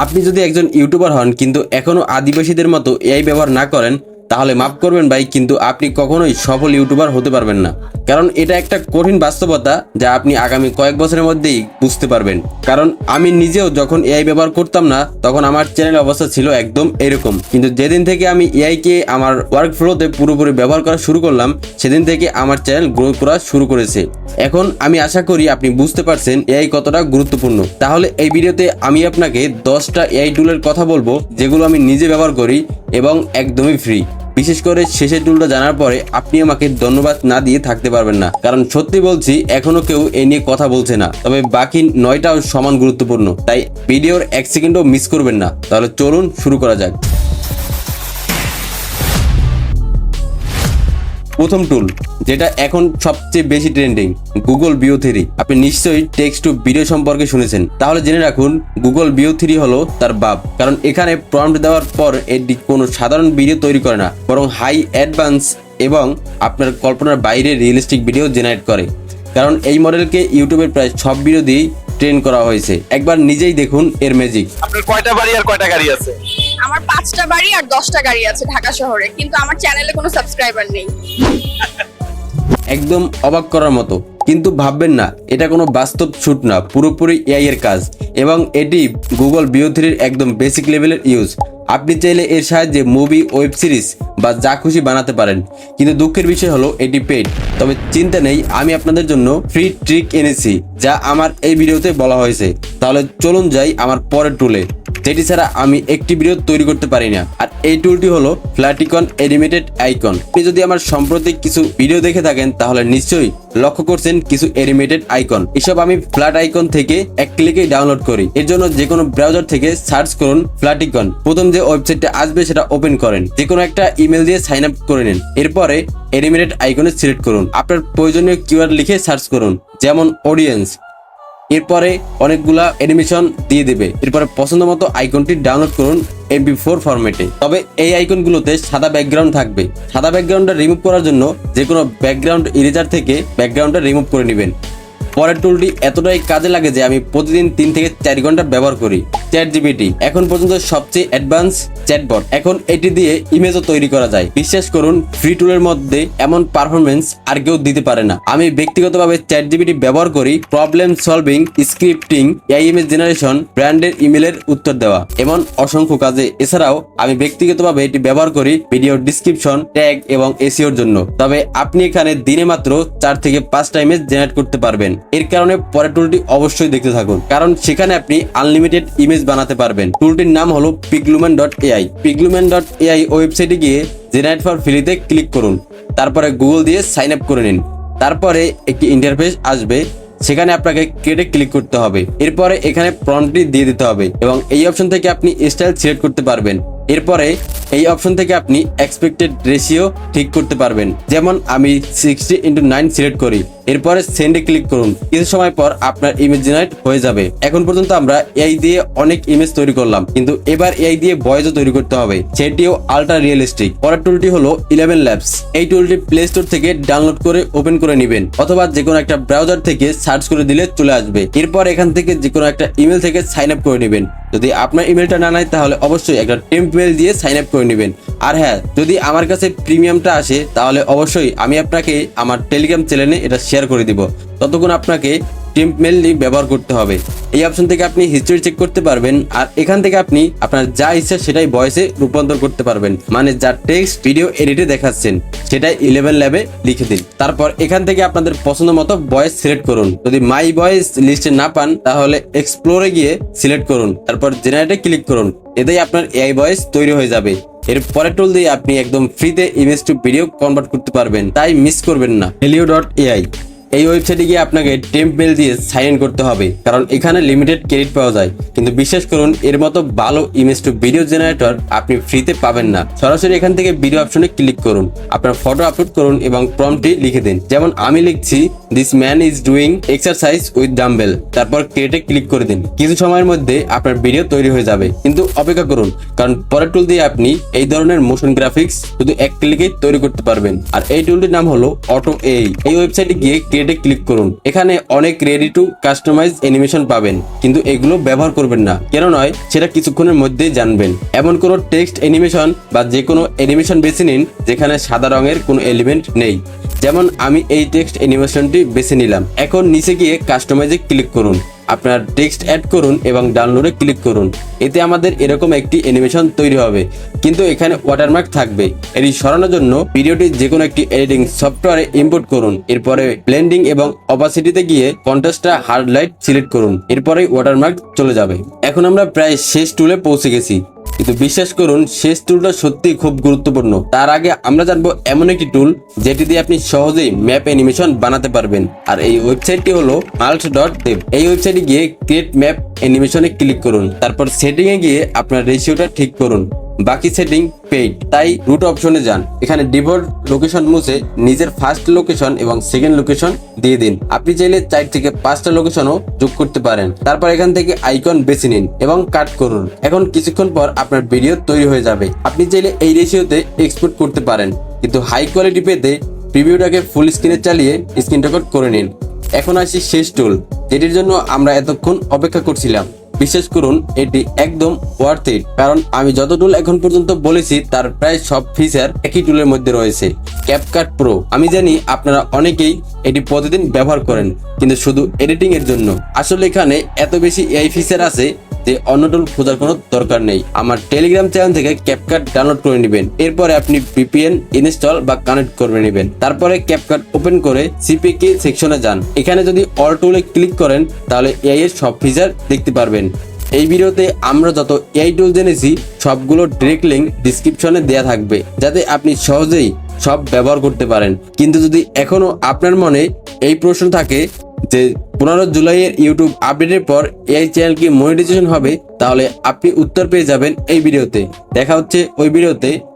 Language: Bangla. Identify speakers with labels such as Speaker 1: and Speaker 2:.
Speaker 1: আপনি যদি একজন ইউটিউবার হন কিন্তু এখনও আদিবাসীদের মতো এআই ব্যবহার না করেন তাহলে মাফ করবেন ভাই, কিন্তু আপনি কখনোই সফল ইউটিউবার হতে পারবেন না। কারণ এটা একটা কঠিন বাস্তবতা যা আপনি আগামী কয়েক বছরের মধ্যেই বুঝতে পারবেন। কারণ আমি নিজেও যখন এআই ব্যবহার করতাম না, তখন আমার চ্যানেল অবস্থা ছিল একদম এরকম। কিন্তু যেদিন থেকে আমি এআই কে আমার ওয়ার্ক ফ্লোতে পুরোপুরি ব্যবহার করা শুরু করলাম, সেদিন থেকে আমার চ্যানেল গ্রো করা শুরু করেছে। এখন আমি আশা করি আপনি বুঝতে পারছেন এআই কতটা গুরুত্বপূর্ণ। তাহলে এই ভিডিওতে আমি আপনাকে দশটা এআই টুলের কথা বলব, যেগুলো আমি নিজে ব্যবহার করি এবং একদমই ফ্রি বিশেষ করে শেষের টুলটা জানার পরে আপনি আমাকে ধন্যবাদ না দিয়ে থাকতে পারবেন না। কারণ সত্যি বলছি, এখনও কেউ এ নিয়ে কথা বলছে না। তবে বাকি নয়টাও সমান গুরুত্বপূর্ণ। তাই ভিডিওর এক সেকেন্ডও মিস করবেন না। তাহলে চলুন শুরু করা যাক। প্রথম টুল যেটা এখন সবচেয়ে বেশি ট্রেন্ডিং গুগল বিও থ্রি আপনি নিশ্চয়ই টেক্সট টু ভিডিও সম্পর্কে শুনেছেন। তাহলে জেনে রাখুন গুগল বিও থ্রি হলো তার বাপ। কারণ এখানে প্রম্পট দেওয়ার পর এটি কোনো সাধারণ ভিডিও তৈরি করে না, বরং হাই অ্যাডভান্স এবং আপনার কল্পনার বাইরে রিয়েলিস্টিক ভিডিও জেনারেট করে। কারণ এই মডেলকে ইউটিউবের প্রায় সব ভিডিও দিয়েই ট্রেন করা হয়েছে। একবার নিজেই দেখুন এর ম্যাজিক
Speaker 2: আপনার কয়টা বাড়ি আর কয়টা গাড়ি আছে?
Speaker 3: আমার পাঁচটা বাড়ি আর দশটা গাড়ি আছে ঢাকা শহরে, কিন্তু আমার চ্যানেলে কোনো সাবস্ক্রাইবার নেই।
Speaker 1: একদম অবাক করার মতো। কিন্তু ভাববেন না, এটা কোনো বাস্তব শুট না, পুরোপুরি এআই এর কাজ। এবং এটি গুগল বিও থ্রির একদম বেসিক লেভেলের ইউজ আপনি চাইলে এর সাহায্যে মুভি ওয়েব সিরিজ বা যা খুশি বানাতে পারেন। কিন্তু দুঃখের বিষয় হলো, এটি পেড তবে চিন্তা নেই, আমি আপনাদের জন্য ফ্রি ট্রিক এনেছি, যা আমার এই ভিডিওতে বলা হয়েছে। তাহলে চলুন যাই আমার পরের টুলে যেটি ছাড়া আমি একটি ভিডিও তৈরি করতে পারি না। আর এই টুলটি হলো ফ্ল্যাটিকন এনিমেটেড আইকন আপনি যদি আমার সাম্প্রতিক কিছু ভিডিও দেখে থাকেন, তাহলে নিশ্চয়ই লক্ষ্য করছেন কিছু এনিমেটেড আইকন এসব আমি ফ্ল্যাট আইকন থেকে এক ক্লিকেই ডাউনলোড করি। এর জন্য যে কোনো ব্রাউজার থেকে সার্চ করুন ফ্ল্যাটিকন প্রথম যে ওয়েবসাইটটা আসবে, সেটা ওপেন করেন। যে কোনো একটা ইমেল দিয়ে সাইন আপ করে নিন। এরপরে এনিমেটেড আইকনে সিলেক্ট করুন। আপনার প্রয়োজনীয় কিওয়ার্ড লিখে সার্চ করুন। যেমন অডিয়েন্স এরপরে অনেকগুলা অ্যানিমেশন দিয়ে দেবে। এরপরে পছন্দ মতো আইকনটি ডাউনলোড করুন এমপি ফোর ফরম্যাটে তবে এই আইকনগুলোতে সাদা ব্যাকগ্রাউন্ড থাকবে। সাদা ব্যাকগ্রাউন্ডটা রিমুভ করার জন্য যে কোনো ব্যাকগ্রাউন্ড ইরেজার থেকে ব্যাকগ্রাউন্ডটা রিমুভ করে নেবেন। পরের টুলটি এতটাই কাজে লাগে যে আমি প্রতিদিন তিন থেকে চার ঘণ্টা ব্যবহার করি। চ্যাট জিপিটি এখন পর্যন্ত সবচেয়ে অ্যাডভান্স চ্যাটবট। এখন এটি দিয়ে ইমেজও তৈরি করা যায়। বিশ্বাস করুন, ফ্রি টুলের মধ্যে এমন পারফরমেন্স আর কেউ দিতে পারে না। আমি ব্যক্তিগতভাবে চ্যাট জিপিটি ব্যবহার করি প্রবলেম সলভিং স্ক্রিপ্টিং এই ইমেজ জেনারেশন ব্র্যান্ডের ইমেলের উত্তর দেওয়া, এমন অসংখ্য কাজে। এছাড়াও, আমি ব্যক্তিগতভাবে এটি ব্যবহার করি ভিডিও ডিসক্রিপশন ট্যাগ এবং এসিওর জন্য। তবে আপনি এখানে দিনে মাত্র চার থেকে পাঁচটা ইমেজ জেনারেট করতে পারবেন। এর কারণে পরের টুলটি অবশ্যই দেখতে থাকুন। কারণ সেখানে আপনি আনলিমিটেড ইমেজ বানাতে পারবেন। টুলটির নাম হলো পিগলুম্যান ডট এআই পিগলুম্যান ডট এআই ওয়েবসাইটে গিয়ে জেনারেট ফর ফ্রিতে ক্লিক করুন। তারপরে গুগল দিয়ে সাইন আপ করে নিন। তারপরে একটি ইন্টারফেস আসবে। সেখানে আপনাকে কেটে ক্লিক করতে হবে। এরপরে এখানে প্রম্পটটি দিয়ে দিতে হবে এবং এই অপশন থেকে আপনি স্টাইল সিলেক্ট করতে পারবেন। এরপরে এই অপশন থেকে আপনি এক্সপেক্টেড রেশিও ঠিক করতে পারবেন। যেমন আমি সিক্সটি ইন্টু নাইন সিলেক্ট করি। এরপরে সেন্ডে ক্লিক করুন। কিছু সময় পর আপনার ইমেজ জেনারেট হয়ে যাবে। এখন পর্যন্ত আমরা এআই দিয়ে অনেক ইমেজ তৈরি করলাম। কিন্তু এবার এআই দিয়ে ভয়েসও তৈরি করতে হবে। সেটিও আলট্রা রিয়েলিস্টিক পরের টুলটি হলো ইলেভেন ল্যাবস এই টুলটি প্লে স্টোর থেকে ডাউনলোড করে ওপেন করে নেবেন। অথবা যে কোনো একটা ব্রাউজার থেকে সার্চ করে দিলে চলে আসবে। এরপর এখান থেকে যে কোনো একটা ইমেল থেকে সাইন আপ করে নেবেন। যদি আপনার ইমেলটা না নেয়, তাহলে অবশ্যই একটা টেম্প মেল দিয়ে সাইন আপ করে নেবেন। আর হ্যাঁ যদি আমার কাছে প্রিমিয়ামটা আসে, তাহলে অবশ্যই আমি আপনাকে আমার টেলিগ্রাম চ্যানেলে এটা শেয়ার করে দিব। ততক্ষণ আপনাকে টেম্প মেলই ব্যবহার করতে হবে। এই অপশন থেকে আপনি হিস্ট্রি চেক করতে পারবেন আর এখান থেকে আপনি আপনার যা ইচ্ছা সেটাই ভয়েসে রূপান্তর করতে পারবেন মানে যা টেক্সট ভিডিও এডিটে দেখাচ্ছেন, সেটাই ইলেভেন ল্যাবে লিখে দিন। তারপর এখান থেকে আপনাদের পছন্দ মতো ভয়েস সিলেক্ট করুন। যদি মাই ভয়েস লিস্টে না পান, তাহলে এক্সপ্লোরে গিয়ে সিলেক্ট করুন। তারপর জেনারেটে ক্লিক করুন। এতেই আপনার এআই ভয়েস তৈরি হয়ে যাবে। এর পরের টুল দিয়ে আপনি একদম ফ্রিতে ইমেজ টু ভিডিও কনভার্ট করতে পারবেন। তাই মিস করবেন না। হেলিও ডট এআই এই ওয়েবসাইটে গিয়ে আপনাকে টেম্প মেল দিয়ে সাইন ইন করতে হবে, কারণ এখানে লিমিটেড ক্রেডিট পাওয়া যায়। কিন্তু বিশ্বাস করুন, এর মতো ভালো ইমেজ টু ভিডিও জেনারেটর আপনি ফ্রিতে পাবেন না। সরাসরি এখান থেকে ভিডিও অপশনে ক্লিক করুন। আপনার ফটো আপলোড করুন এবং প্রম্পটি লিখে দিন। যেমন আমি লিখছি this man is doing exercise with dumbbell তারপর ক্রিয়েটে ক্লিক করে দিন। কিছু সময়ের মধ্যে আপনার ভিডিও তৈরি হয়ে যাবে। কিন্তু অপেক্ষা করুন, কারণ পরের টুল দিয়ে আপনি এই ধরনের মোশন গ্রাফিক্স শুধু এক ক্লিকে তৈরি করতে পারবেন। আর এই টুলটির নাম হলো অটো এই এই ওয়েবসাইটে গিয়ে ক্রিয়েটে ক্লিক করুন। এখানে অনেক রেডি টু কাস্টমাইজ অ্যানিমেশন পাবেন, কিন্তু এগুলো ব্যবহার করবেন না। কেন নয়, সেটা কিছুক্ষণের মধ্যেই জানবেন। এমন কোনো টেক্সট অ্যানিমেশন বা যে কোনো অ্যানিমেশন বেছে নিন, যেখানে সাদা রঙের কোনো এলিমেন্ট নেই। যেমন আমি এই টেক্সট অ্যানিমেশনটি বেছে নিলাম। এখন নিচে গিয়ে কাস্টমাইজে ক্লিক করুন। আপনার টেক্সট অ্যাড করুন এবং ডাউনলোডে ক্লিক করুন। এতে আমাদের এরকম একটি অ্যানিমেশন তৈরি হবে। কিন্তু এখানে ওয়াটারমার্ক থাকবে। এটি সরানোর জন্য ভিডিওটি যে কোনো একটি এডিটিং সফটওয়্যারে ইম্পোর্ট করুন। এরপরে ব্লেন্ডিং এবং অপাসিটিতে গিয়ে কন্ট্রাস্টটা হার্ড লাইট সিলেক্ট করুন। এরপরে ওয়াটারমার্ক চলে যাবে। এখন আমরা প্রায় শেষ টুলে পৌঁছে গেছি। কিন্তু বিশ্বাস করুন, শেষ টুলটা সত্যি খুব গুরুত্বপূর্ণ। তার আগে আমরা জানব এমন একটি টুল যেটি দিয়ে আপনি সহজেই ম্যাপ অ্যানিমেশন বানাতে পারবেন। আর এই ওয়েবসাইটটি হলো মাল্ট ডট দেব এই ওয়েবসাইটে গিয়ে ক্রিয়েট ম্যাপ অ্যানিমেশনে ক্লিক করুন। তারপর সেটিংয়ে গিয়ে আপনার রেশিওটা ঠিক করুন। বাকি সেটিং পেইড তাই রুট অপশনে যান। এখানে ডিফল্ট লোকেশন মুছে নিজের ফার্স্ট লোকেশন এবং সেকেন্ড লোকেশন দিয়ে দিন। আপনি চাইলে চার থেকে পাঁচটা লোকেশনও যোগ করতে পারেন। তারপর এখান থেকে আইকন বেছে নিন এবং কাট করুন। এখন কিছুক্ষণ পর আপনার ভিডিও তৈরি হয়ে যাবে। আপনি চাইলে এই রেশিওতে এক্সপোর্ট করতে পারেন। কিন্তু হাই কোয়ালিটি পেতে প্রিভিউটাকে ফুল স্ক্রিনে চালিয়ে স্ক্রিন রেকর্ড করে নিন। এখন আসি শেষ টুল যেটির জন্য আমরা এতক্ষণ অপেক্ষা করছিলাম। বিশ্বাস করুন, এটি একদম ওয়ার্থ ইট কারণ আমি যত টুল এখন পর্যন্ত বলেছি, তার প্রায় সব ফিচার একই টুলের মধ্যে রয়েছে। ক্যাপকাট প্রো আমি জানি আপনারা অনেকেই এটি প্রতিদিন ব্যবহার করেন, কিন্তু শুধু এডিটিং এর জন্য। আসলে এখানে এত বেশি এআই ফিচার আছে যে অন্য টুল খোঁজার কোনো দরকার নেই। আমার টেলিগ্রাম চ্যানেল থেকে ক্যাপকাট ডাউনলোড করে নেবেন। এরপরে আপনি ভিপিএন ইনস্টল বা কানেক্ট করে নেবেন। তারপরে ক্যাপকাট ওপেন করে সিপিকে সেকশনে যান। এখানে যদি অল টুলে ক্লিক করেন, তাহলে এআই এর সব ফিচার দেখতে পারবেন। এই ভিডিওতে আমরা যত এআই টুল জেনেছি, সবগুলো ডিরেক্ট লিঙ্ক ডিসক্রিপশনে দেয়া থাকবে, যাতে আপনি সহজেই সব ব্যবহার করতে পারেন। কিন্তু যদি এখনও আপনার মনে এই প্রশ্ন থাকে যে পনেরো জুলাইয়ের ইউটিউব আপডেটের পর এই চ্যানেল কি মনিটাইজেশন হবে, তাহলে আপনি উত্তর পেয়ে যাবেন এই ভিডিওতে। দেখা হচ্ছে ওই ভিডিওতে।